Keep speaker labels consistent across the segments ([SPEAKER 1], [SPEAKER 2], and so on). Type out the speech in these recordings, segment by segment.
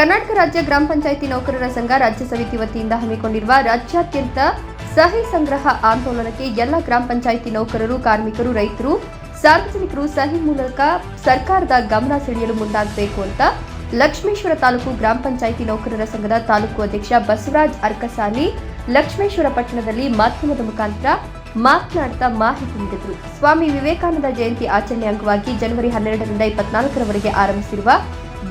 [SPEAKER 1] ಕರ್ನಾಟಕ ರಾಜ್ಯ ಗ್ರಾಮ ಪಂಚಾಯಿತಿ ನೌಕರರ ಸಂಘ ರಾಜ್ಯ ಸಮಿತಿ ವತಿಯಿಂದ ಹಮ್ಮಿಕೊಂಡಿರುವ ರಾಜ್ಯಾದ್ಯಂತ ಸಹಿ ಸಂಗ್ರಹ ಆಂದೋಲನಕ್ಕೆ ಎಲ್ಲ ಗ್ರಾಮ ಪಂಚಾಯಿತಿ ನೌಕರರು, ಕಾರ್ಮಿಕರು, ರೈತರು, ಸಾರ್ವಜನಿಕರು ಸಹಿ ಮೂಲಕ ಸರ್ಕಾರದ ಗಮನ ಸೆಳೆಯಲು ಮುಂದಾಗಬೇಕು ಅಂತ ಲಕ್ಷ್ಮೇಶ್ವರ ತಾಲೂಕು ಗ್ರಾಮ ಪಂಚಾಯಿತಿ ನೌಕರರ ಸಂಘದ ತಾಲೂಕು ಅಧ್ಯಕ್ಷ ಬಸವರಾಜ್ ಅರ್ಕಸಾಲಿ ಲಕ್ಷ್ಮೇಶ್ವರ ಪಟ್ಟಣದಲ್ಲಿ ಮಾಧ್ಯಮದ ಮುಖಾಂತರ ಮಾತನಾಡ್ತಾ ಮಾಹಿತಿ ನೀಡಿದರು. ಸ್ವಾಮಿ ವಿವೇಕಾನಂದ ಜಯಂತಿ ಆಚರಣೆ ಅಂಗವಾಗಿ ಜನವರಿ ಹನ್ನೆರಡರಿಂದ ಇಪ್ಪತ್ನಾಲ್ಕರವರೆಗೆ ಆರಂಭಿಸಿರುವ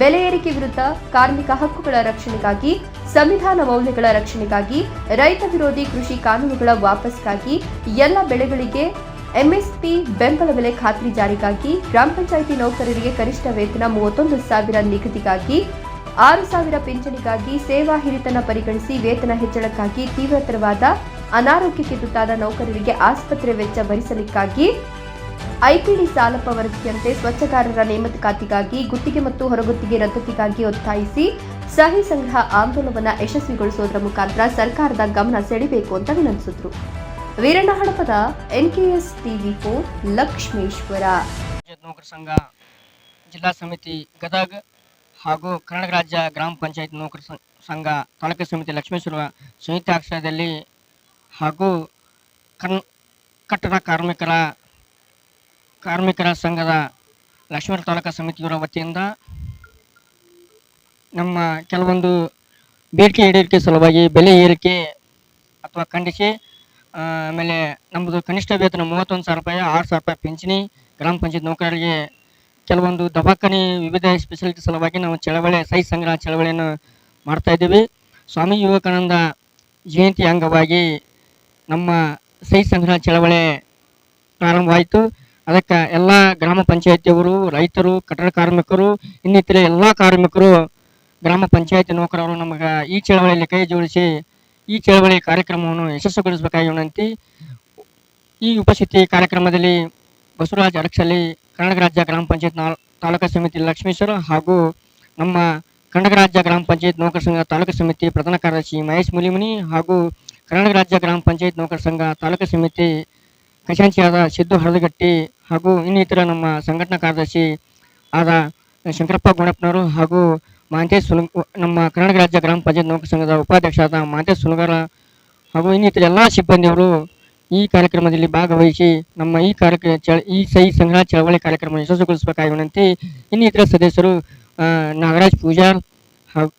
[SPEAKER 1] ಬೆಲೆ ಏರಿಕೆ ವಿರುದ್ಧ ಕಾರ್ಮಿಕ ಹಕ್ಕುಗಳ ರಕ್ಷಣೆಗಾಗಿ, ಸಂವಿಧಾನ ಮೌಲ್ಯಗಳ ರಕ್ಷಣೆಗಾಗಿ, ರೈತ ವಿರೋಧಿ ಕೃಷಿ ಕಾನೂನುಗಳ ವಾಪಸ್ಗಾಗಿ ಎಲ್ಲ ಬೆಳೆಗಳಿಗೆ ಎಂಎಸ್ಪಿ ಬೆಂಬಲ ಬೆಲೆ ಖಾತ್ರಿ ಜಾರಿಗಾಗಿ ಗ್ರಾಮ ಪಂಚಾಯಿತಿ ನೌಕರರಿಗೆ ಕನಿಷ್ಠ ವೇತನ ಮೂವತ್ತೊಂದು ಸಾವಿರ ನಿಗದಿಗಾಗಿ, ಆರು ಸಾವಿರ ಪಿಂಚಣಿಗಾಗಿ ಸೇವಾ ಹಿರಿತನ ಪರಿಗಣಿಸಿ ವೇತನ ಹೆಚ್ಚಳಕ್ಕಾಗಿ ತೀವ್ರತರವಾದ ಅನಾರೋಗ್ಯಕ್ಕೆ ತುತ್ತಾದ ನೌಕರರಿಗೆ ಆಸ್ಪತ್ರೆ ವೆಚ್ಚ ಭರಿಸಲಿಕ್ಕಾಗಿ ಐಪಿಡಿ ಸಾಲಪ್ಪ ವರದಿಯಂತೆ ಸ್ವಚ್ಛಗಾರರ ನೇಮಕಾತಿಗಾಗಿ ಗುತ್ತಿಗೆ ಮತ್ತು ಹೊರಗುತ್ತಿಗೆ ರದ್ದತಿಗಾಗಿ ಒತ್ತಾಯಿಸಿ ಸಹಿ ಸಂಗ್ರಹ ಆಂದೋಲನವನ್ನು ಯಶಸ್ವಿಗೊಳಿಸುವುದರ ಮುಖಾಂತರ ಸರ್ಕಾರದ ಗಮನ ಸೆಳೆಯಬೇಕು ಅಂತ ವಿನಂತಿಸಿದ್ರು. Veeranna Hadapada NKS TV four Lakshmeshwar.
[SPEAKER 2] ನೌಕರ ಸಂಘ, ಜಿಲ್ಲಾ ಸಮಿತಿ ಗದಗ ಹಾಗೂ ಕರ್ನಾಟಕ ರಾಜ್ಯ ಗ್ರಾಮ ಪಂಚಾಯತ್ ನೌಕರ ಸಂಘ, ತಾಲೂಕು ಸಮಿತಿ ಲಕ್ಷ್ಮೇಶ್ವರ ಸಂಯುಕ್ತ ಆಶ್ರಯದಲ್ಲಿ ಹಾಗೂ ಕನ್ ಕಟ್ಟಡ ಕಾರ್ಮಿಕರ ಕಾರ್ಮಿಕರ ಸಂಘದ ಲಕ್ಷ್ಮಣ ತಾಲೂಕಾ ಸಮಿತಿಯವರ ವತಿಯಿಂದ ನಮ್ಮ ಕೆಲವೊಂದು ಬೇಡಿಕೆ ಈಡೇರಿಕೆ ಸಲುವಾಗಿ ಬೆಲೆ ಏರಿಕೆ ಅಥವಾ ಖಂಡಿಸಿ ಆಮೇಲೆ ನಮ್ಮದು ಕನಿಷ್ಠ ವೇತನ ಮೂವತ್ತೊಂದು ಸಾವಿರ ರೂಪಾಯಿ, ಆರು ಸಾವಿರ ರೂಪಾಯಿ ಪಿಂಚಣಿ, ಗ್ರಾಮ ಪಂಚಾಯತ್ ನೌಕರರಿಗೆ ಕೆಲವೊಂದು ದವಾಖಾನೆ ವಿವಿಧ ಸ್ಪೆಷಾಲಿಟಿ ಸಲುವಾಗಿ ನಾವು ಚಳವಳಿ ಸಹಿ ಸಂಗ್ರಹ ಚಳವಳಿಯನ್ನು ಮಾಡ್ತಾ ಇದ್ದೀವಿ. ಸ್ವಾಮಿ ವಿವೇಕಾನಂದ ಜಯಂತಿ ಅಂಗವಾಗಿ ನಮ್ಮ ಸೈ ಸಂಗ್ರಹ ಚಳವಳಿ ಪ್ರಾರಂಭವಾಯಿತು. ಅದಕ್ಕೆ ಎಲ್ಲ ಗ್ರಾಮ ಪಂಚಾಯತಿಯವರು, ರೈತರು, ಕಟ್ಟಡ ಕಾರ್ಮಿಕರು, ಇನ್ನಿತರೆ ಎಲ್ಲ ಕಾರ್ಮಿಕರು, ಗ್ರಾಮ ಪಂಚಾಯತಿ ನೌಕರರು ನಮಗೆ ಈ ಚಳವಳಿಯಲ್ಲಿ ಕೈ ಜೋಡಿಸಿ ಈ ಚಳವಳಿ ಕಾರ್ಯಕ್ರಮವನ್ನು ಯಶಸ್ವಿಗೊಳಿಸಬೇಕಾಗಿ ವಿನಂತಿ. ಈ ಉಪಸ್ಥಿತಿ ಕಾರ್ಯಕ್ರಮದಲ್ಲಿ ಬಸವರಾಜ ಅರಕ್ಷಲಿ ಕರ್ನಾಟಕ ರಾಜ್ಯ ಗ್ರಾಮ ಪಂಚಾಯತ್ ತಾಲೂಕು ಸಮಿತಿ ಲಕ್ಷ್ಮೇಶ್ವರ ಹಾಗೂ ನಮ್ಮ ಕರ್ನಾಟಕ ರಾಜ್ಯ ಗ್ರಾಮ ಪಂಚಾಯತ್ ನೌಕರ ಸಂಘ ತಾಲೂಕು ಸಮಿತಿ ಪ್ರಧಾನ ಕಾರ್ಯದರ್ಶಿ ಮಹೇಶ್ ಮುಲಿಮನಿ ಹಾಗೂ ಕರ್ನಾಟಕ ರಾಜ್ಯ ಗ್ರಾಮ ಪಂಚಾಯತ್ ನೌಕರ ಸಂಘ ತಾಲೂಕು ಸಮಿತಿ ಖಜಾಂಚಿಯಾದ ಸಿದ್ದು ಹರದಗಟ್ಟಿ ಹಾಗೂ ಇನ್ನಿತರ ನಮ್ಮ ಸಂಘಟನಾ ಕಾರ್ಯದರ್ಶಿ ಆದ ಶಂಕರಪ್ಪ ಗುಣಪ್ಪನವರು ಹಾಗೂ ಮಾಂತೇಶ್ ಸುಲ, ನಮ್ಮ ಕರ್ನಾಟಕ ರಾಜ್ಯ ಗ್ರಾಮ ಪಂಚಾಯತ್ ನೌಕರ ಸಂಘದ ಉಪಾಧ್ಯಕ್ಷರಾದ ಮಾಂತೇಶ್ ಸುಲಗಾರ ಹಾಗೂ ಇನ್ನಿತರ ಎಲ್ಲ ಸಿಬ್ಬಂದಿಯವರು ಈ ಕಾರ್ಯಕ್ರಮದಲ್ಲಿ ಭಾಗವಹಿಸಿ ನಮ್ಮ ಈ ಕಾರ್ಯಕ್ರಮ ಈ ಸಹಿ ಸಂಗ್ರಹ ಚಳವಳಿ ಕಾರ್ಯಕ್ರಮ ಯಶಸ್ವಿಗೊಳಿಸಬೇಕಾಗಿ ವಿನಂತಿ, ಇನ್ನಿತರ ಸದಸ್ಯರು ನಾಗರಾಜ್ ಪೂಜಾರ್ ಹಾಗೂ